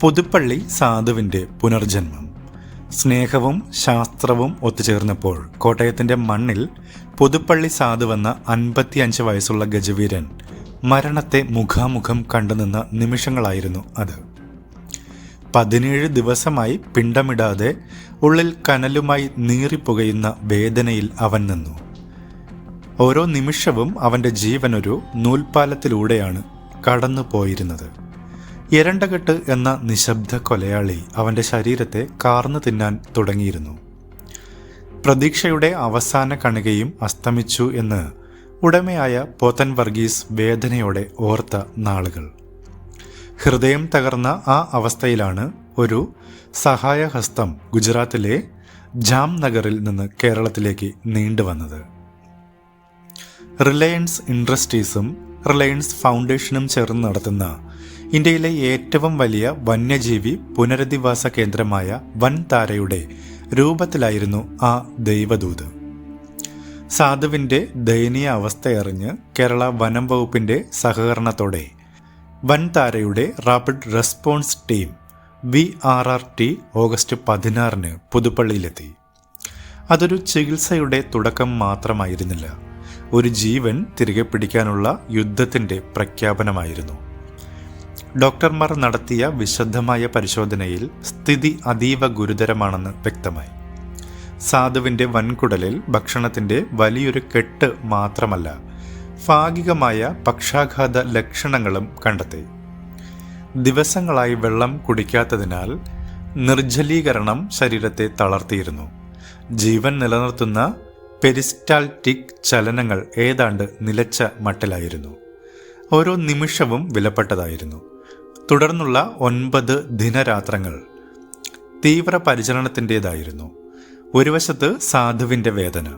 പുതുപ്പള്ളി സാധുവിന്റെ പുനർജന്മം. സ്നേഹവും ശാസ്ത്രവും ഒത്തുചേർന്നപ്പോൾ കോട്ടയത്തിന്റെ മണ്ണിൽ പുതുപ്പള്ളി സാധുവെന്ന അൻപത്തിയഞ്ച് വയസ്സുള്ള ഗജവീരൻ മരണത്തെ മുഖാമുഖം കണ്ടുനിന്ന നിമിഷങ്ങളായിരുന്നു അത്. പതിനേഴ് ദിവസമായി പിണ്ടമിടാതെ ഉള്ളിൽ കനലുമായി നീറിപ്പുകയുന്ന വേദനയിൽ അവൻ നിന്നു. ഓരോ നിമിഷവും അവന്റെ ജീവനൊരു നൂൽപ്പാലത്തിലൂടെയാണ് കടന്നു പോയിരുന്നത് എരണ്ടകെട്ട് എന്ന നിശബ്ദ കൊലയാളി അവന്റെ ശരീരത്തെ കാർന്നു തിന്നാൻ തുടങ്ങിയിരുന്നു. പ്രതീക്ഷയുടെ അവസാന കണികയും അസ്തമിച്ചു എന്ന് ഉടമയായ പോത്തൻ വർഗീസ് വേദനയോടെ ഓർത്ത നാളുകൾ. ഹൃദയം തകർന്ന ആ അവസ്ഥയിലാണ് ഒരു സഹായഹസ്തം ഗുജറാത്തിലെ ജാംനഗറിൽ നിന്ന് കേരളത്തിലേക്ക് നീണ്ടുവന്നത് റിലയൻസ് ഇൻഡസ്ട്രീസും റിലയൻസ് ഫൗണ്ടേഷനും ചേർന്ന് നടത്തുന്ന ഇന്ത്യയിലെ ഏറ്റവും വലിയ വന്യജീവി പുനരധിവാസ കേന്ദ്രമായ വൻതാരയുടെ രൂപത്തിലായിരുന്നു ആ ദൈവദൂത്. സാധുവിന്റെ ദയനീയ അവസ്ഥയറിഞ്ഞ് കേരള വനം വകുപ്പിന്റെ സഹകരണത്തോടെ വൻതാരയുടെ rapid response team V R R T August പതിനാറിന് പുതുപ്പള്ളിയിലെത്തി. അതൊരു ചികിത്സയുടെ തുടക്കം മാത്രമായിരുന്നില്ല ഒരു ജീവൻ തിരികെ പിടിക്കാനുള്ള യുദ്ധത്തിന്റെ പ്രഖ്യാപനമായിരുന്നു. ഡോക്ടർമാർ നടത്തിയ വിശദമായ പരിശോധനയിൽ സ്ഥിതി അതീവ ഗുരുതരമാണെന്ന് വ്യക്തമായി. സാധുവിന്റെ വൻകുടലിൽ ഭക്ഷണത്തിന്റെ വലിയൊരു കെട്ട് മാത്രമല്ല ഭാഗികമായ പക്ഷാഘാത ലക്ഷണങ്ങളും കണ്ടെത്തി. ദിവസങ്ങളായി വെള്ളം കുടിക്കാത്തതിനാൽ നിർജലീകരണം ശരീരത്തെ തളർത്തിയിരുന്നു. ജീവൻ നിലനിർത്തുന്ന പെരിസ്റ്റാൾട്ടിക് ചലനങ്ങൾ ഏതാണ്ട് നിലച്ച മട്ടിലായിരുന്നു. ഓരോ നിമിഷവും വിലപ്പെട്ടതായിരുന്നു. തുടർന്നുള്ള ഒൻപത് ദിനരാത്രങ്ങൾ തീവ്ര പരിചരണത്തിന്റെതായിരുന്നു ഒരു വശത്ത് സാധുവിന്റെ വേദന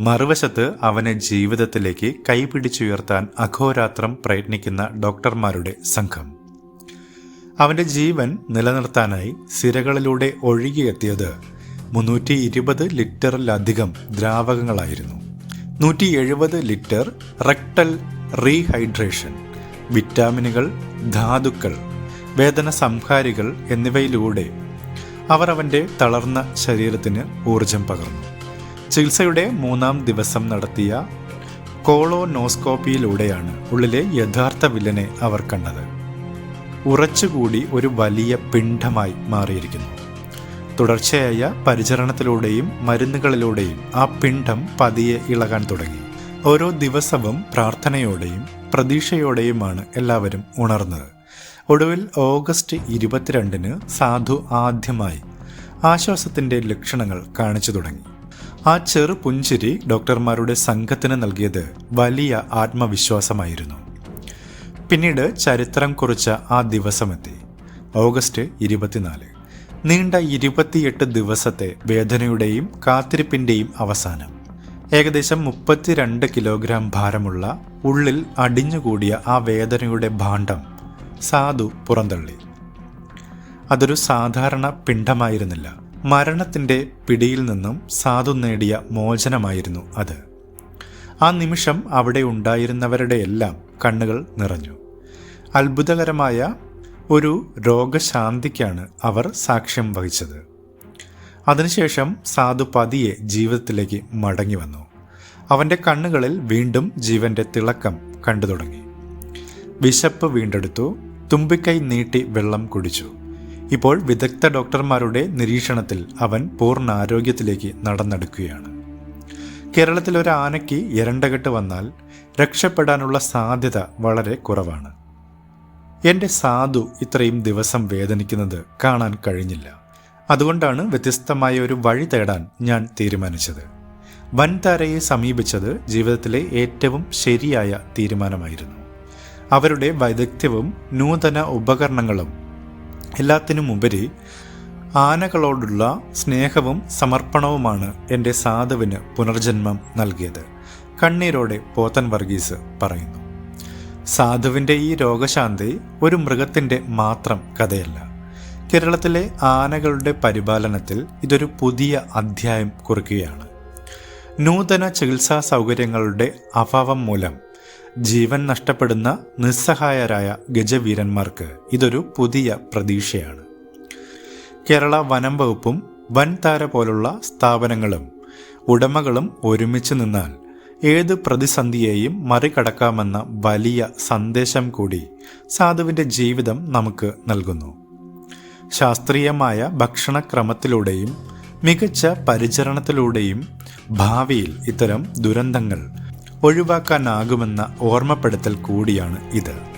മറുവശത്ത് അവനെ ജീവിതത്തിലേക്ക് കൈപിടിച്ചുയർത്താൻ അഘോരാത്രം പ്രയത്നിക്കുന്ന ഡോക്ടർമാരുടെ സംഘം. അവന്റെ ജീവൻ നിലനിർത്താനായി സിരകളിലൂടെ ഒഴുകിയെത്തിയത് മുന്നൂറ്റി ഇരുപത് ലിറ്ററിലധികം ദ്രാവകങ്ങളായിരുന്നു. നൂറ്റി എഴുപത് ലിറ്റർ റെക്ടൽ റീഹൈഡ്രേഷൻ വിറ്റാമിനുകൾ ധാതുക്കൾ വേദന സംഹാരികൾ എന്നിവയിലൂടെ അവർ അവന്റെ തളർന്ന ശരീരത്തിന് ഊർജം പകർന്നു. ചികിത്സയുടെ മൂന്നാം ദിവസം നടത്തിയ കോളോനോസ്കോപ്പിയിലൂടെയാണ് ഉള്ളിലെ യഥാർത്ഥ വില്ലനെ അവർ കണ്ടത്. ഉറച്ചുകൂടി ഒരു വലിയ പിണ്ഡമായി മാറിയിരിക്കുന്നു. തുടർച്ചയായ പരിചരണത്തിലൂടെയും മരുന്നുകളിലൂടെയും ആ പിണ്ഡം പതിയെ ഇളകാൻ തുടങ്ങി. ഓരോ ദിവസവും പ്രാർത്ഥനയോടെയും പ്രതീക്ഷയോടെയുമാണ് എല്ലാവരും ഉണർന്നത്. ഒടുവിൽ ഓഗസ്റ്റ് ഇരുപത്തിരണ്ടിന് സാധു ആദ്യമായി ആശ്വാസത്തിന്റെ ലക്ഷണങ്ങൾ കാണിച്ചു തുടങ്ങി. ആ ചെറു പുഞ്ചിരി ഡോക്ടർമാരുടെ സംഘത്തിന് നൽകിയത് വലിയ ആത്മവിശ്വാസമായിരുന്നു. പിന്നീട് ചരിത്രം കുറിച്ച ആ ദിവസമെത്തി. ഓഗസ്റ്റ് ഇരുപത്തിനാല്. നീണ്ട ഇരുപത്തിയെട്ട് ദിവസത്തെ വേദനയുടെയും കാത്തിരിപ്പിന്റെയും അവസാനം. ഏകദേശം മുപ്പത്തിരണ്ട് കിലോഗ്രാം ഭാരമുള്ള ഉള്ളിൽ അടിഞ്ഞുകൂടിയ ആ വേദനയുടെ ഭാണ്ഡം സാധു പുറന്തള്ളി. അതൊരു സാധാരണ പിണ്ഡമായിരുന്നില്ല. മരണത്തിന്റെ പിടിയിൽ നിന്നും സാധു നേടിയ മോചനമായിരുന്നു അത്. ആ നിമിഷം അവിടെ ഉണ്ടായിരുന്നവരുടെ എല്ലാം കണ്ണുകൾ നിറഞ്ഞു. അത്ഭുതകരമായ ഒരു രോഗശാന്തിക്കാണ് അവർ സാക്ഷ്യം വഹിച്ചത്. അതിനുശേഷം സാധു പതിയെ ജീവിതത്തിലേക്ക് മടങ്ങി വന്നു. അവന്റെ കണ്ണുകളിൽ വീണ്ടും ജീവന്റെ തിളക്കം കണ്ടു തുടങ്ങി. വിശപ്പ് വീണ്ടെടുത്തു തുമ്പിക്കൈ നീട്ടി വെള്ളം കുടിച്ചു. ഇപ്പോൾ വിദഗ്ധ ഡോക്ടർമാരുടെ നിരീക്ഷണത്തിൽ അവൻ പൂർണ ആരോഗ്യത്തിലേക്ക് നടന്നെടുക്കുകയാണ്. കേരളത്തിൽ ഒരു ആനയ്ക്ക് ഇരണ്ടകെട്ട് വന്നാൽ രക്ഷപ്പെടാനുള്ള സാധ്യത വളരെ കുറവാണ്. എന്റെ സാധു ഇത്രയും ദിവസം വേദനിക്കുന്നത് കാണാൻ കഴിഞ്ഞില്ല. അതുകൊണ്ടാണ് വ്യത്യസ്തമായ ഒരു വഴി തേടാൻ ഞാൻ തീരുമാനിച്ചത്. വൻതാരയെ സമീപിച്ചത് ജീവിതത്തിലെ ഏറ്റവും ശരിയായ തീരുമാനമായിരുന്നു. അവരുടെ വൈദഗ്ധ്യവും നൂതന ഉപകരണങ്ങളും എല്ലാത്തിനുമുപരി ആനകളോടുള്ള സ്നേഹവും സമർപ്പണവുമാണ് എന്റെ സാധുവിന് പുനർജന്മം നൽകിയത് കണ്ണീരോടെ പോത്തൻ വർഗീസ് പറയുന്നു. സാധുവിന്റെ ഈ രോഗശാന്തി ഒരു മൃഗത്തിന്റെ മാത്രം കഥയല്ല. കേരളത്തിലെ ആനകളുടെ പരിപാലനത്തിൽ ഇതൊരു പുതിയ അധ്യായം കുറിക്കുകയാണ്. നൂതന ചികിത്സാ സൗകര്യങ്ങളുടെ അഭാവം മൂലം ജീവൻ നഷ്ടപ്പെടുന്ന നിസ്സഹായരായ ഗജവീരന്മാർക്ക് ഇതൊരു പുതിയ പ്രതീക്ഷയാണ്. കേരള വനം വകുപ്പും വൻതാര പോലുള്ള സ്ഥാപനങ്ങളും ഉടമകളും ഒരുമിച്ച് നിന്നാൽ ഏത് പ്രതിസന്ധിയെയും മറികടക്കാമെന്ന വലിയ സന്ദേശം കൂടി സാധുവിന്റെ ജീവിതം നമുക്ക് നൽകുന്നു. ശാസ്ത്രീയമായ ഭക്ഷണക്രമത്തിലൂടെയും മികച്ച പരിചരണത്തിലൂടെയും ഭാവിയിൽ ഇത്തരം ദുരന്തങ്ങൾ ഒഴിവാക്കാനാകുമെന്ന ഓർമ്മപ്പെടുത്തൽ കൂടിയാണ് ഇത്.